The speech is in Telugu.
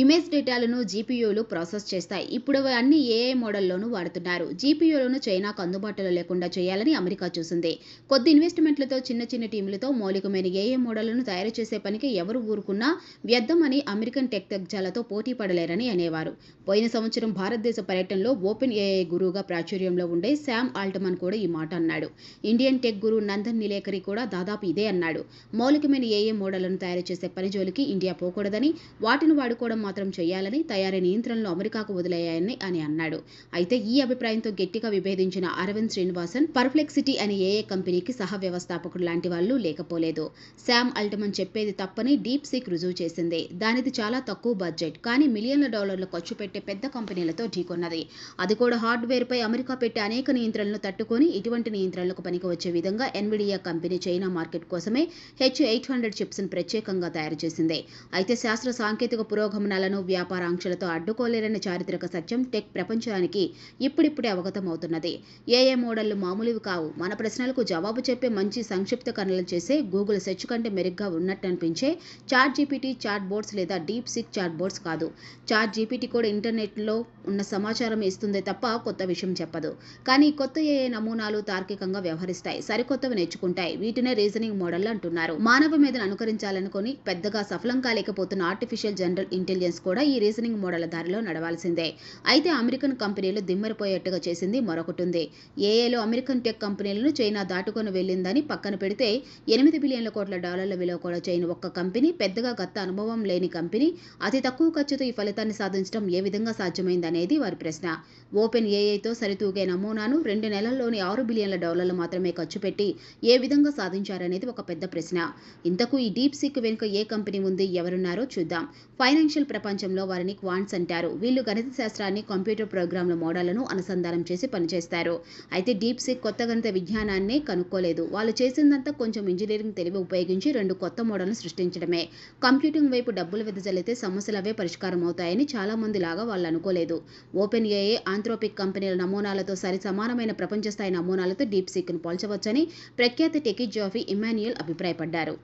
ఇమేజ్ డేటాలను జీపీయూలు ప్రాసెస్ చేస్తాయి. ఇప్పుడు అన్ని ఏఐ మోడల్లోనూ వాడుతున్నారు. జీపీయూలను చైనాకు అందుబాటులో లేకుండా చేయాలని అమెరికా చూసింది. కొద్ది ఇన్వెస్ట్మెంట్లతో చిన్న చిన్న టీములతో మౌలికమైన ఏఐ మోడళ్ళను తయారు చేసే పనికి ఎవరు ఊరుకున్నా వ్యర్థమని అమెరికన్ టెక్ తగ్జాలతో పోటీ పడలేరని అనేవారు. పోయిన సంవత్సరం భారతదేశ పర్యటనలో ఓపెన్ ఏఐ గురువుగా ప్రాచుర్యంలో ఉండే శామ్ ఆల్టమన్ కూడా ఈ మాట అన్నాడు. ఇండియన్ టెక్ గురు నందన్ నిలేకరి కూడా దాదాపు ఇదే అన్నాడు. మౌలికమైన ఏఏ మోడళ్ళను తయారు చేసే పని జోలికి ఇండియా పోకూడదని వాటిని వాడుకోవడం మాత్రం చేయాలని తయారీ నియంత్రణలు అమెరికాకు వదిలేయాయని అని అన్నాడు. అయితే ఈ అభిప్రాయంతో గట్టిగా విభేదించిన అరవింద్ శ్రీనివాసన్ పర్ఫ్లెక్సిటీ అనే ఏఏ కంపెనీకి సహ వ్యవస్థాపకుడు లాంటి వాళ్ళు లేకపోలేదు. శామ్ అల్టమన్ చెప్పేది తప్పని డీప్ సీక్ రుజువు చేసింది. దానిది చాలా తక్కువ బడ్జెట్ కానీ మిలియన్ల డాలర్లు ఖర్చు పెట్టే పెద్ద కంపెనీలతో ఢీకొన్నది. అది కూడా హార్డ్వేర్ పై అమెరికా పెట్టే అనేక నియంత్రణలు తట్టుకొని ఇటువంటి నియంత్రణలకు పనికి వచ్చే విధంగా ఎన్విడియా కంపెనీ చైనా మార్కెట్ కోసమే హెచ్ ఎయిట్ హండ్రెడ్ చిప్స్ ప్రత్యేకంగా తయారు చేసింది. అయితే శాస్త్ర సాంకేతిక పురోగమన వ్యాపార ఆంక్షలతో అడ్డుకోలేరన్న చారిత్రక సత్యం టెక్ ప్రపంచానికి ఇప్పుడిప్పుడే అవగతమవుతున్నది. ఏఏ మోడళ్ళు మామూలువి కావు. మన ప్రశ్నలకు జవాబు చెప్పే మంచి సంక్షిప్తకరణలు చేసే గూగుల్ సెర్చ్ కంటే మెరుగ్గా ఉన్నట్టు అనిపించే చాట్ జీపీటీ చాట్ బోర్డ్స్ లేదా డీప్ సిక్ చాట్ బోర్డ్స్ కాదు. చాట్ జీపీటీ కూడా ఇంటర్నెట్లో ఉన్న సమాచారం ఇస్తుందే తప్ప కొత్త విషయం చెప్పదు. కానీ కొత్త ఏఏ నమూనాలు తార్కికంగా వ్యవహరిస్తాయి. సరికొత్తవి నేర్చుకుంటాయి. వీటినే రీజనింగ్ మోడల్ అంటున్నారు. మానవ మీదను అనుకరించాలనుకుని పెద్దగా సఫలం కాలేకపోతున్న ఆర్టిఫిషియల్ జనరల్ ఇంటెలిజెన్స్ కూడా ఈ రీజనింగ్ మోడల్ దారిలో నడవాల్సిందే. అయితే అమెరికన్ కంపెనీలు దిమ్మరిపోయేట్టుగా చేసింది మరొకటి ఉంది ఏఏలో అమెరికన్ టెక్ కంపెనీలను చైనా దాటుకొని వెళ్ళిందని పక్కన పెడితే ఎనిమిది బిలియన్ల కోట్ల డాలర్ల విలువ కూడా చేయని ఒక్క కంపెనీ పెద్దగా గత అనుభవం లేని కంపెనీ అతి తక్కువ ఖర్చుతో ఈ ఫలితాన్ని సాధించడం ఏ విధంగా సాధ్యమైందనేది వారి ప్రశ్న. ఓపెన్ ఏఐతో సరితూగే నమూనాను రెండు నెలల్లోని ఆరు బిలియన్ల డాలర్లు మాత్రమే ఖర్చు పెట్టి ఏ విధంగా సాధించారనేది ఒక పెద్ద ప్రశ్న. ఇంతకు ఈ డీప్ సిక్ వెనుక ఏ కంపెనీ ఉంది ఎవరున్నారో చూద్దాం. ఫైనాన్షియల్ ప్రపంచంలో వారిని క్వాంట్స్ అంటారు. వీళ్ళు గణిత శాస్త్రాన్ని కంప్యూటర్ ప్రోగ్రాంల మోడళ్ళను అనుసంధానం చేసి పనిచేస్తారు. అయితే డీప్ సిక్ కొత్త గణిత విజ్ఞానాన్ని కనుక్కోలేదు. వాళ్ళు చేసిందంతా కొంచెం ఇంజనీరింగ్ తెలివి ఉపయోగించి రెండు కొత్త మోడల్ను సృష్టించడమే. కంప్యూటింగ్ వైపు డబ్బులు వెదజల్లితే సమస్యలవే పరిష్కారం అవుతాయని చాలా మంది లాగా వాళ్ళు అనుకోలేదు. ఓపెన్ ఏఏ ఆంథ్రోపిక్ కంపెనీల నమూనాలతో సరి సమానమైన ప్రపంచ స్థాయి నమూనాలతో డీప్ సిక్ను పోల్చవచ్చని ప్రఖ్యాత టెకీ జాఫీ ఇమాన్యుయల్ అభిప్రాయపడ్డారు.